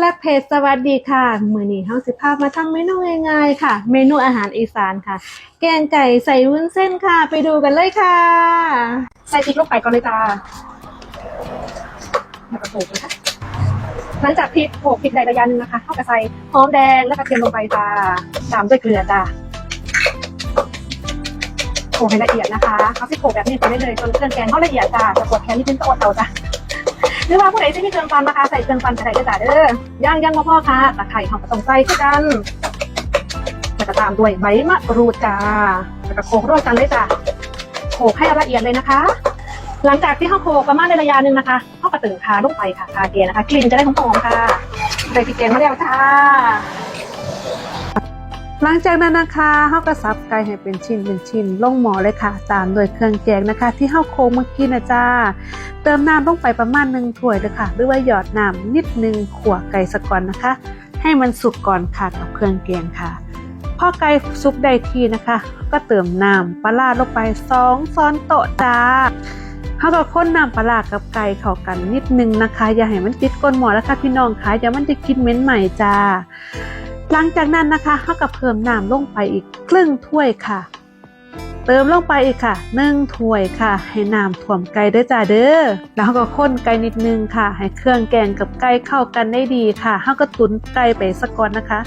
และเพจสวัสดีค่ะมือนี้เฮาสิพามาทำเมนูง่ายๆค่ะ เมนูอาหารอีสานค่ะ แกงไก่ใส่วุ้นเส้นค่ะ ไปดูกันเลยค่ะ ใส่พริกลงไปก่อนเลยจ้าแล้วก็โขลกนะคะหลังจากพริกโขลกพริกได้ระยะหนึงนะคะเข้ากับใส่หอมแดงและกระเทียมลงไปจ้าตามด้วยเกลือจ้าโขลกให้ละเอียดนะคะเอาสิโขลกแบบนี้ไปได้เลยจนเครื่องแกงเขาละเอียดจ้าจะปวดแขนนิดนึงก็อดเอาจ้า หรือว่าผู้ใดที่มีเครื่องฟันนะคะใส่เครื่องฟันก็ได้ก็ได้เด้อย่างย่างพ่อค่ะตะไคร่หอมกระตองใส่คือกันแล้วก็ตามด้วยใบมะกรูดจ้าแล้วก็โขลกร่วมกันเลยจ้าโขลกให้ละเอียดเลยนะคะ หลังจากที่ข้าวโขลกประมาณในระยะหนึ่งนะคะข้าวกระตึงคาลงไปค่ะคาเกนะคะ กลิ่นจะได้หอมๆค่ะใส่พริกแกงมาแล้วจ้า หลังจากนั้นนะคะเฮาก็สับไก่ให้เป็นชิ้นเป็นชิ้นลงหม้อเลยค่ะ ตามด้วยเครื่องแกงนะคะ ที่เฮาโคลกเมื่อกี้นะจ้า เติมน้ำลงไปประมาณหนึ่งถ้วยเลยค่ะ หรือว่าหยอดน้ำนิดนึงขัวไก่สะก่อนนะคะ ให้มันสุกก่อนค่ะกับเครื่องแกงค่ะพอไก่สุกได้ทีนะคะ ก็เติมน้ำปลาร้าลงไปสองช้อนโต๊ะจ้าเฮาก็ข้นน้ำปลาร้ากับไก่เข้ากันนิดนึงนะคะ อย่าให้มันติดก้นหม้อแล้วค่ะพี่น้องค่ะอย่ามันจะกินเหม็นใหม่จ้า หลังจากนั้นนะคะเขาก็เพิ่มน้ำลงไปอีกครึ่งถ้วยค่ะ เติมลงไปอีกค่ะหนึ่งถ้วยค่ะ ให้น้ำท่วมไก่ด้วยจ้าเด้อแล้วเขาก็ข้นไก่นิดนึงค่ะ ให้เครื่องแกงกับไก่เข้ากันได้ดีค่ะเขาก็ตุ๋นไก่ไปสักก่อนนะคะ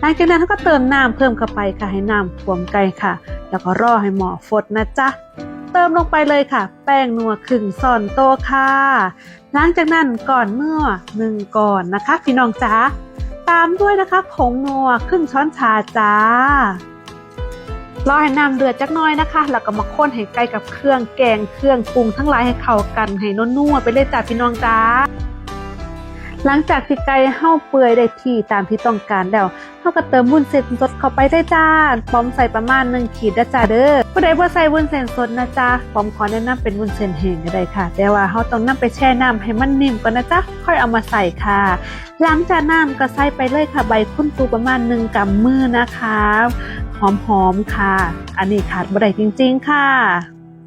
หลังจากนั้นเขาก็เติมน้ำเพิ่มเข้าไปค่ะ ให้น้ำท่วมไก่ค่ะ แล้วก็รอให้หม้อฟดนะจ๊ะเติมลงไปเลยค่ะ แป้งนัวครึ่งส่อนโตค่ะ หลังจากนั้นก่อนเมื่อหนึ่งก่อนนะคะ พี่น้องจ๋า ตามด้วยนะคะผงนัวครึ่งช้อนชาจ้ารอให้น้ำเดือดจักหน้อยนะคะ แล้วก็มาค้นให้ใกล้กับเครื่องแกงเครื่องปรุงทั้งหลายให้เข้ากันให้นุ่นๆไปเลยจ้าพี่น้องจ้าหลังจากที่ไก่เห่าเปื่อยได้ที่ตามที่ต้องการแล้ว เฮาก็เติมวุ้นเส้นสดเข้าไปได้จ้าปอมใส่ประมาณ1ขีดนะจ้าเด้อผู้ใดบ่ใส่วุ้นเส้นสดนะจ้าปอมขอแนะนำเป็นวุ้นเส้นแห้งก็ได้ค่ะ แต่ว่าเฮาต้องนำไปแช่น้ำให้มันนิ่มก่อนนะจ๊ะค่อยเอามาใส่ค่ะ หลังจากน้ำก็ใส่ไปเลยค่ะ ใบคุ้นตูประมาณหนึ่งกำมือนะคะหอมๆค่ะ อันนี้ขาดบ่ได้จริง ๆ ค่ะ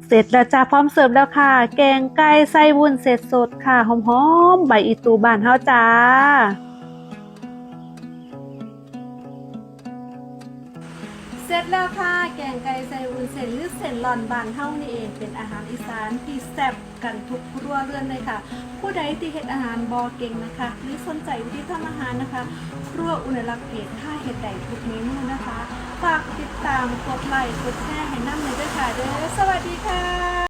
เสร็จแล้วจ้าพร้อมเสิร์ฟแล้วค่ะ แกงไก่ไส้วุ้นเสร็จสดค่ะหอมๆใบอีตูบานเฮาจ้า ร็จแล้วค่ะ แกงไก่ใส่วุ้นเส้นหรือเส้นหลอนบานเท่านี่เอง เป็นอาหารอีสานที่แซ่บกันทุกครัวเรือนเลยค่ะ ผู้ใดที่เห็ดอาหารบอเก่งนะคะ หรือสนใจวิธีทำอาหารนะคะ ครัวอุณลักษ์เพจท่าเห็ดใดทุกเมนูนะคะ ฝากติดตามกดไลค์กดแชร์ให้น้ำเลยด้วยค่ะสวัสดีค่ะ